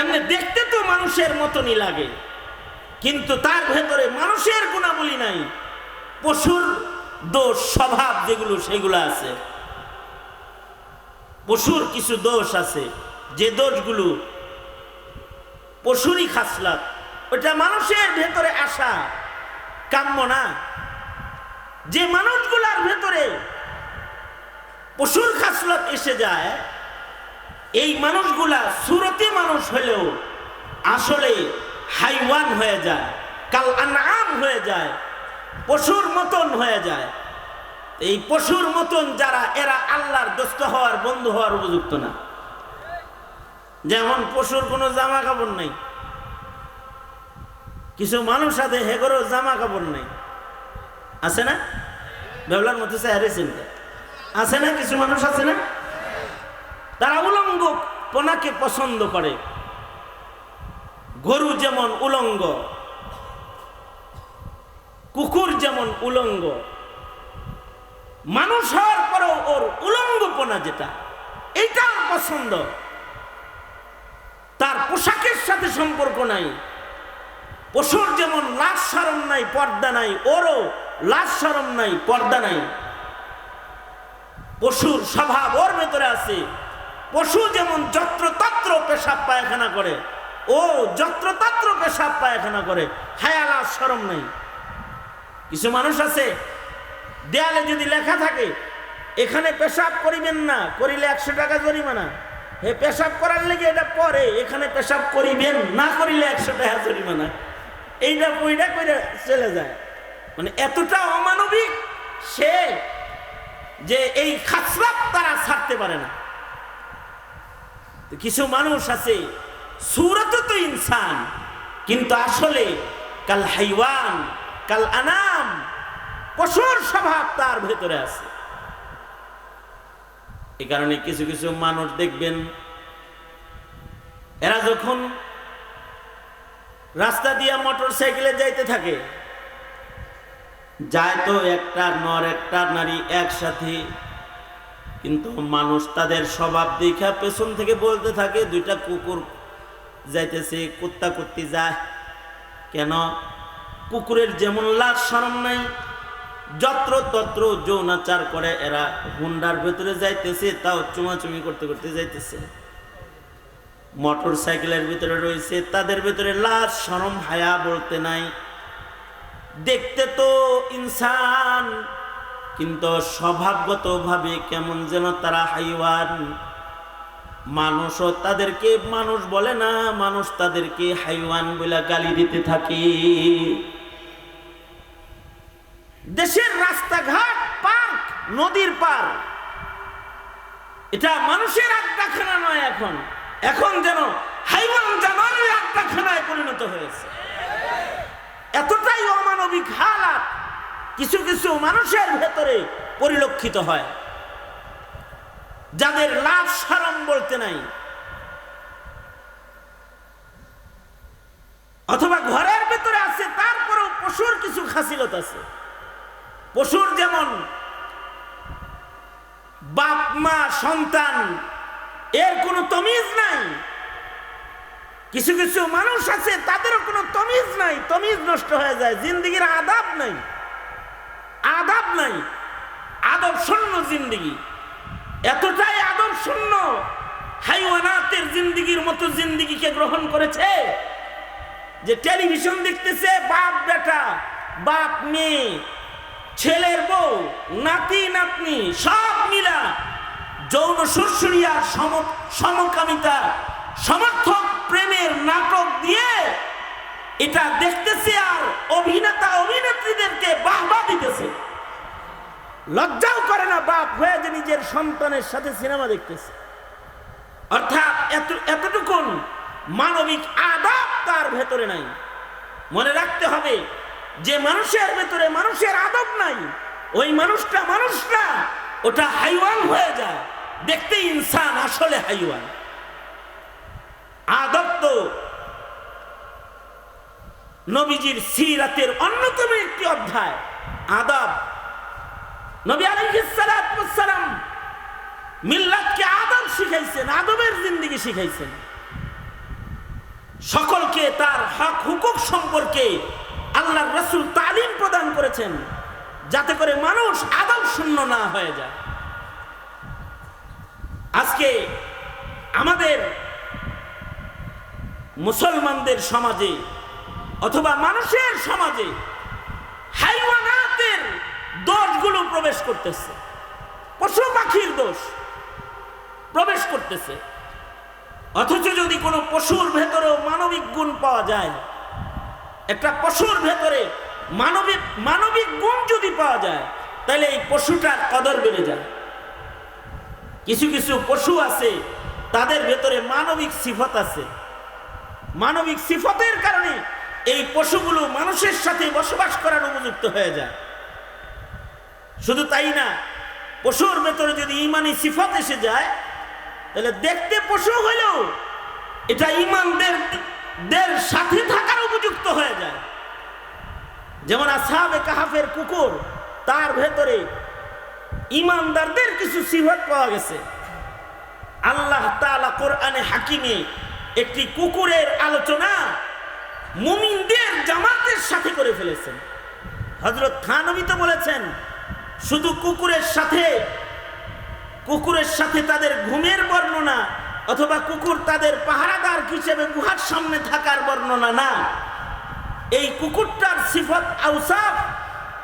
এমনি দেখতে তো মানুষের মতনই লাগে। কিন্তু তার ভেতরে মানুষের গুণাবলী নাই। পশুর দোষ, স্বভাব যেগুলো, সেগুলো আছে। পশুর কিছু দোষ আছে। যে দোষগুলো পশুরই খাসলাত, ওটা মানুষের ভেতরে আসা কাম্য না। যে মানুষগুলার ভেতরে পশুর খাসলত এসে যায় এই মানুষগুলা সুরতি মানুষ হলেও আসলে হাইওয়ান হয়ে যায়, কাল আনাম হয়ে যায়, পশুর মতন হয়ে যায়। এই পশুর মতন যারা, এরা আল্লাহর দোস্ত হওয়ার, বন্ধু হওয়ার উপযুক্ত না। যেমন পশুর কোনো জামা কাপড় নেই। কিছু মানুষ আছে হেগরও জামা কাপড় নেই। আছে না? বেবলার মতো চেহারেছেন আছে না? কিছু মানুষ আছে না? তারা উলঙ্গ, পোনাকে পছন্দ করে। গরু যেমন উলঙ্গ, কুকুর যেমন উলঙ্গ, মানুষ হওয়ার পরেও ওর উলঙ্গপনা যেটা, এইটা পছন্দ। তার পোশাকের সাথে সম্পর্ক নাই। পশুর যেমন লাশ সরম নাই, পর্দা নাই, ওরও লাশ সরম নাই, পর্দা নাই। পশুর স্বভাব ওর ভেতরে আছে। পশু যেমন যত্রতত্র পেশাব পায়খানা করে, ও যত্রতত্র পেশাব পায়খানা করে, হায়ালা সরম নেই। কিছু মানুষ আছে, দেয়ালে যদি লেখা থাকে, এখানে পেশাব করিবেন না, করিলে একশো টাকা জরিমানা। হে পেশাব করার লেগে এটা পরে, এখানে পেশাব করিবেন, না করিলে একশো টাকা জরিমানা। এইটা বইটা করে চলে যায়। মানে এতটা অমানবিক সে যে এই খাসরাত তারা ছাড়তে পারে না। কিছু মানুষ আছে সুরত তো ইনসান, কিন্তু আসলে কাল হাইওয়ান, কাল আনাম পশুর স্বভাব তার ভেতরে আছে। এই কারণে কিছু কিছু মানুষ দেখবেন, এরা যখন রাস্তা দিয়ে মোটর সাইকেলে যাইতে থাকে, যায় তো একটা নর একটা নারী একসাথে কিন্তু মানুষ তাদের স্বভাব দেখা পেছন থেকে বলতে থাকে, দুইটা কুকুর যাইতেছে, কুত্তা কুত্তি যায়। কেন? কুকুরের যেমন লাশ সরম নাই, যত্র তত্র যৌনাচার করে এরা হুন্ডার ভেতরে যাইতেছে, তাও চুমাচুমি করতে করতে যাইতেছে। মোটর সাইকেলের ভিতরে রয়েছে, তাদের ভিতরে লাশ সরম হায়া বলতে নাই। দেখতে তো ইনসান কিন্তু স্বভাবগতভাবে কেমন যেন তারা হাইওয়ান। মানুষও তাদেরকে, মানুষ বলে না, মানুষ তাদেরকে হাইওয়ান বলে গালি দিতে থাকে। দেশের রাস্তাঘাট, পার্ক, নদীর পার। এটা মানুষের আড্ডাখানা নয় এখন। এখন যেন হাইওয়ান জানোয়ারের আড্ডাখানায় পরিণত হয়েছে। এতটাই অমানবিক হালাত। কিছু কিছু মানুষের ভেতরে পরিলক্ষিত হয়। যাদের লাভ সারম বলতে নাই। অথবা ঘরের ভেতরে আছে, তারপরেও পশুর কিছু খাসিলত আছে। পশুর যেমন বাপ, মা, সন্তান, এর কোনো তমিজ নাই। কিছু কিছু মানুষ আছে, তাদেরও কোনো তমিজ নাই, তমিজ নষ্ট হয়ে যায়, জিন্দিগির আদাব নাই। আদাব নাই, আদব শূন্য জিন্দিগি। এতটাই আদব শূন্য, হাইওয়ানাতের জিন্দিগির মতো জিন্দিগিকে গ্রহণ করেছে, যে টেলিভিশন দেখতেছে বাপ বেটা, বাপ মেয়ে, ছেলের বউ, নাতি, নাতনি, সব মিলা যৌন সুরসুরিয়া সম সমকামিতা, সমর্থক প্রেমের নাটক দিয়ে এটা দেখতেছে আর অভিনেতা, অভিনেত্রীদেরকে বাহবা দিতেছে। লজ্জাও করে না বাপ হয়ে যে নিজের সন্তানের সাথে সিনেমা দেখতেছে। অর্থাৎ এত, এতটুকুন মানবিক আদাব তার ভেতরে নাই। মনে রাখতে হবে, যে মানুষের ভেতরে মানুষের আদব নাই, ওই মানুষটা মানুষ না ওটা হাইওয়ান হয়ে যায়। দেখতে ইনসান, আসলে হাইওয়ান। আদব তো নবীজির সিরাতের অন্যতম একটি অধ্যায়, আদব। নবী আলাইহিস সালাম মিল্লাতকে আদব শিখাইছেন, আদবের জিন্দিগি শিখাইছেন। সকলকে তার হক, হুকুক সম্পর্কে আল্লাহ রসুল তালিম প্রদান করেছেন, যাতে করে মানুষ আদব শূন্য না হয়ে যায়। আজকে আমাদের মুসলমানদের সমাজে অথবা মানুষের সমাজে হাইওয়ানাতের দোষগুলো প্রবেশ করতেছে। পশু পাখির দোষ প্রবেশ করতেছে। অথচ যদি কোনো পশুর ভেতরেও মানবিক গুণ পাওয়া যায়, একটা পশুর ভেতরে মানবিক মানবিক গুণ যদি পাওয়া যায়, তাহলে এই পশুটার কদর বেড়ে যায়। কিছু কিছু পশু আছে, তাদের ভেতরে মানবিক সিফত আছে। মানবিক সিফতের কারণে এই পশুগুলো মানুষের সাথে বসবাস করার উপযুক্ত হয়ে যায়। শুধু তাই না, পশুর ভেতরে যদি ইমানি সিফত এসে যায়, তাহলে দেখতে পশু হলেও এটা ইমানদের দের সাথে থাকার উপযুক্ত হয়ে যায়। যেমন আসাবে কাহাফের কুকুর, তার ভেতরে ইমানদারদের কিছু সিফত পাওয়া গেছে। আল্লাহ তাআলা কোরআনে হাকিমে একটি কুকুরের আলোচনা মুমিনদের জামাতের সাথে করে ফেলেছেন। হজরত খানবী তো বলেছেন, শুধু কুকুরের সাথে কুকুরের সাথে তাদের ঘুমের বর্ণনা অথবা কুকুর তাদের পাহারাদার হিসেবে গুহার সামনে থাকার বর্ণনা না। এই কুকুরটার সিফত আউসাফ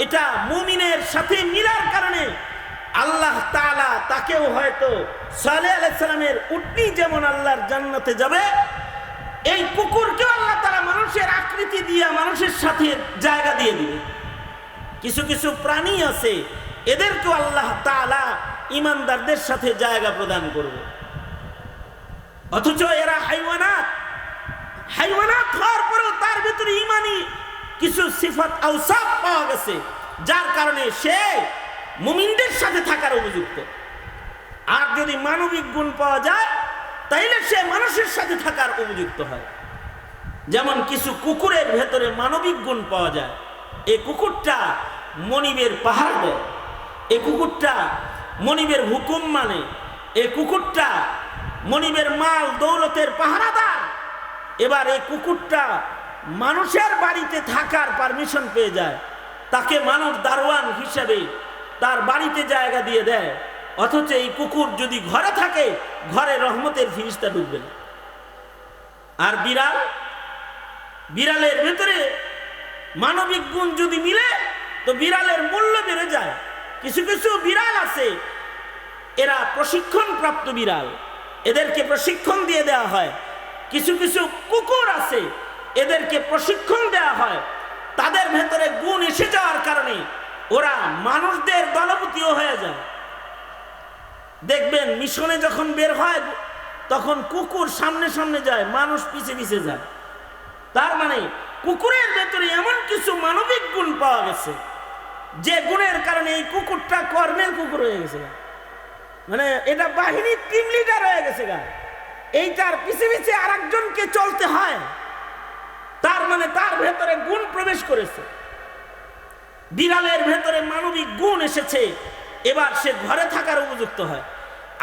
এটা মুমিনের সাথে মিলার কারণে আল্লাহ তাআলা তাকেও হয়তো সালে আলাইসালামের উটনি যেমন আল্লাহর জান্নাতে যাবে এই কুকুরকেও আল্লাহ তারা মানুষের আকৃতি দিয়ে, মানুষের সাথে জায়গা দিয়ে দিবে। কিছু কিছু প্রাণী আছে, এদেরকেও আল্লাহ তাআলা ইমানদারদের সাথে জায়গা প্রদান করবে। অথচ এরা হাইওয়ানাত। হাইওয়ানাত হওয়ার পরেও তার ভিতরে ইমানি কিছু সিফত আউসাফ পাওয়া গেছে, যার কারণে সে মুমিনদের সাথে থাকার উপযুক্ত আর যদি মানবিক গুণ পাওয়া যায় তাইলে সে মানুষের সাথে থাকার উপযুক্ত হয়। যেমন কিছু কুকুরের ভেতরে মানবিক গুণ পাওয়া যায়। এই কুকুরটা মনিবের পাহাড় দেয়। এই কুকুরটা মনিবের হুকুম মানে। এই কুকুরটা মনিবের মাল দৌলতের পাহারাদার। এবার এই কুকুরটা মানুষের বাড়িতে থাকার পারমিশন পেয়ে যায়। তাকে মানুষ দারোয়ান হিসেবে তার বাড়িতে জায়গা দিয়ে দেয়। অথচ এই কুকুর যদি ঘরে থাকে, ঘরে রহমতের ফিরিস্তা ঢুকবে না। আর বিড়াল? বিড়ালের ভেতরে মানবিক গুণ যদি মিলে, তো বিড়ালের মূল্য বেড়ে যায়। কিছু কিছু বিড়াল আছে, এরা প্রশিক্ষণ প্রাপ্ত বিড়াল। এদেরকে প্রশিক্ষণ দিয়ে দেওয়া হয়। কিছু কিছু কুকুর আছে, এদেরকে প্রশিক্ষণ দেওয়া হয়। তাদের ভেতরে গুণ এসে যাওয়ার কারণে ওরা মানুষদের দলপতিও হয়ে যায়। দেখবেন, মিশনে যখন বের হয়, তখন কুকুর সামনে সামনে যায়, মানুষ পিছে পিছে যায়। তার মানে কুকুরের ভেতরে এমন কিছু মানবিক গুণ পাওয়া গেছে, যে গুণের কারণে এই কুকুরটা কর্মের কুকুর হয়ে গেছে মানে এটা বাহিনীর টিম লিডার হয়ে গেছে গা। এইটার পিছে পিছে আর একজনকে চলতে হয়। তার মানে তার ভেতরে গুণ প্রবেশ করেছে। বিড়ালের ভেতরে মানবিক গুণ এসেছে। এবার সে ঘরে থাকার উপযুক্ত হয়।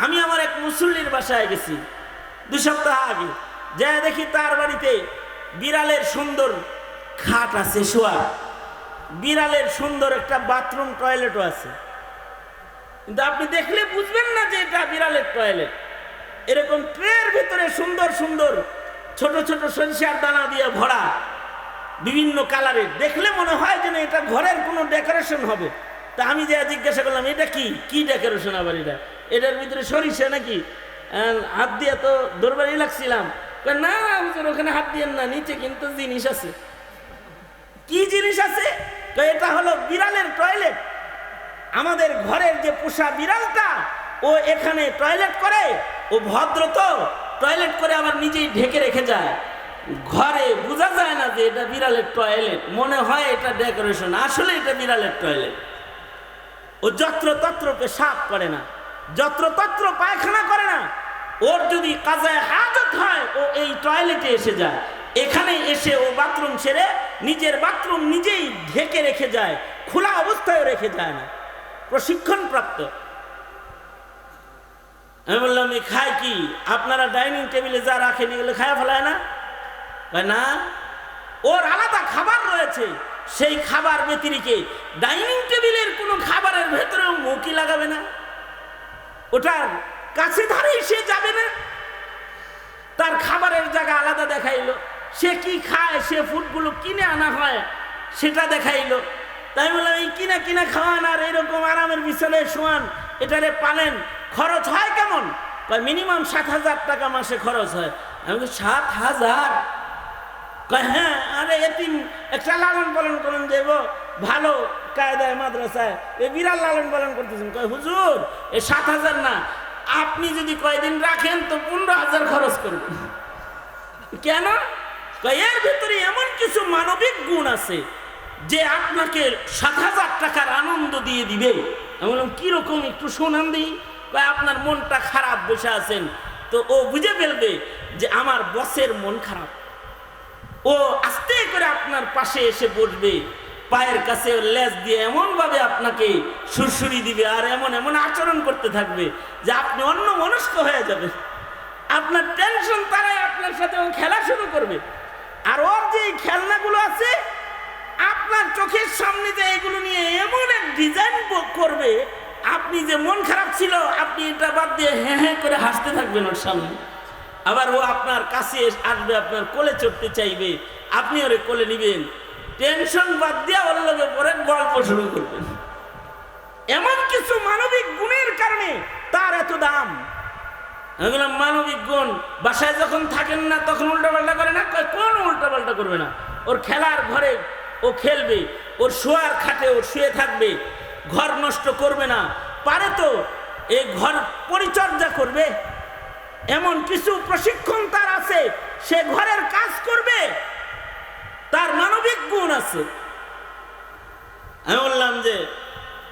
আমি আমার এক মুসল্লির বাসায় গেছি, দু সপ্তাহ আগে। যা দেখি তার বাড়িতে বিড়ালের সুন্দর খাট আছে, শোয়ার। বিড়ালের সুন্দর একটা বাথরুম টয়লেটও আছে। কিন্তু আপনি দেখলে বুঝবেন না যে এটা বিড়ালের টয়লেট। এরকম ট্রের ভিতরে সুন্দর সুন্দর ছোট ছোট সরিষার দানা দিয়ে ভরা বিভিন্ন কালারের। দেখলে মনে হয় যেন এটা ঘরের কোনো ডেকোরেশন হবে। তা আমি যে জিজ্ঞাসা করলাম এটা কি? কি ডেকোরেশন আবার এটা? এটার ভিতরে সরিষা নাকি? হাত দিয়ে তো দরবারি লাগছিলাম। না হুজুর, ওখানে হাত দিয়ে না নিচে কিন্তু জিনিস আছে। কি জিনিস আছে? তো এটা হলো বিড়ালের টয়লেট। আমাদের ঘরের যে পোষা বিড়ালটা ও এখানে টয়লেট করে ও ভদ্র তো টয়লেট করে আবার নিজেই ঢেকে রেখে যায়। ঘরে বোঝা যায় না যে এটা বিড়ালের টয়লেট। মনে হয় এটা ডেকোরেশন। আসলে এটা বিড়ালের টয়লেট। ও যত্র তত্র পেশাব করে না যত্র তত্র পায়খানা করে না। ওর যদি কাজায় হাজত হয়, ও এই টয়লেটে এসে যায়। এখানে এসে ও বাথরুম সেরে নিজের বাথরুম নিজেই ঢেকে রেখে যায়, খোলা অবস্থায় রেখে যায় না। প্রশিক্ষণ প্রাপ্ত আমি বললাম এই খায় কি? আপনারা ডাইনিং টেবিলে যা রাখেন, এগুলো খায় ফেলায় না? না। ওর আলাদা খাবার রয়েছে সেই খাবার ব্যতিরিকে ডাইনিং টেবিলের কোনো খাবারের ভেতরেও মুখই লাগাবে না। ওটার কাছে ধারেই সে যাবে না। তার খাবারের জায়গা আলাদা দেখাইলো। সে কি খায়, সে ফুডগুলো কিনে আনা হয়, সেটা দেখাইলো। তাই বললাম, এই কিনা কিনা খাওয়ান আর এরকম আরামের বিছানায় শোয়ান, এটারে পালেন। খরচ হয় কেমন? মিনিমাম সাত হাজার টাকা মাসে খরচ হয়। আমি সাত হাজার? হ্যাঁ। আরে এতিম, একটা লালন পালন করেন দেব ভালো কায়দায় মাদ্রাসায়। এ বিড়াল লালন পালন করতেছেন। কয়, হুজুর, এ সাত হাজার না। আপনি যদি কয়দিন রাখেন তো পনেরো হাজার খরচ করবেন কেন? এর ভিতরে এমন কিছু মানবিক গুণ আছে যে আপনাকে সাত হাজার টাকার আনন্দ দিয়ে দিবে। আমি বললাম কীরকম একটু শোনান দিই। কয়, আপনার মনটা খারাপ বসে আছেন। তো ও বুঝে ফেলবে যে আমার বসের মন খারাপ। ও আস্তে করে আপনার পাশে এসে বসবে। পায়ের কাছে লেজ দিয়ে এমন ভাবে আপনাকে সুরসুরি দিবে আর এমন এমন আচরণ করতে থাকবে যে আপনি অন্য মনস্ক হয়ে যাবে আপনার টেনশন তারাই আপনার সাথে ও খেলা শুরু করবে। আর ওর যে খেলনাগুলো আছে, আপনার চোখের সামনে যে এগুলো নিয়ে এমন এক ডিজাইন করবে, আপনি যে মন খারাপ ছিল, আপনি এটা বাদ দিয়ে হ্যাঁ হ্যাঁ করে হাসতে থাকবেন ওর সামনে। আবার ও আপনার কাছে আসবে, আপনার কোলে চড়তে চাইবে, আপনি ওরে কোলে নিবেন। টেনশন বাদ দিয়ে ওর লগে পরে গল্প শুরু করবেন। এমন কিছু মানবিক গুণের কারণে তার এত দাম। মানবিক গুণ, বাসায় যখন থাকেন না, তখন উল্টাপাল্টা করে না? কোন উল্টাপাল্টা করবে না? ওর খেলার ঘরে ও খেলবে, ওর শোয়ার খাটে ও শুয়ে থাকবে, ঘর নষ্ট করবে না। পারে তো এই ঘর পরিচর্যা করবে। এমন কিছু প্রশিক্ষণ তার আছে, সে ঘরের কাজ করবে, তার মানবিক গুণ আছে। আমি বললাম যে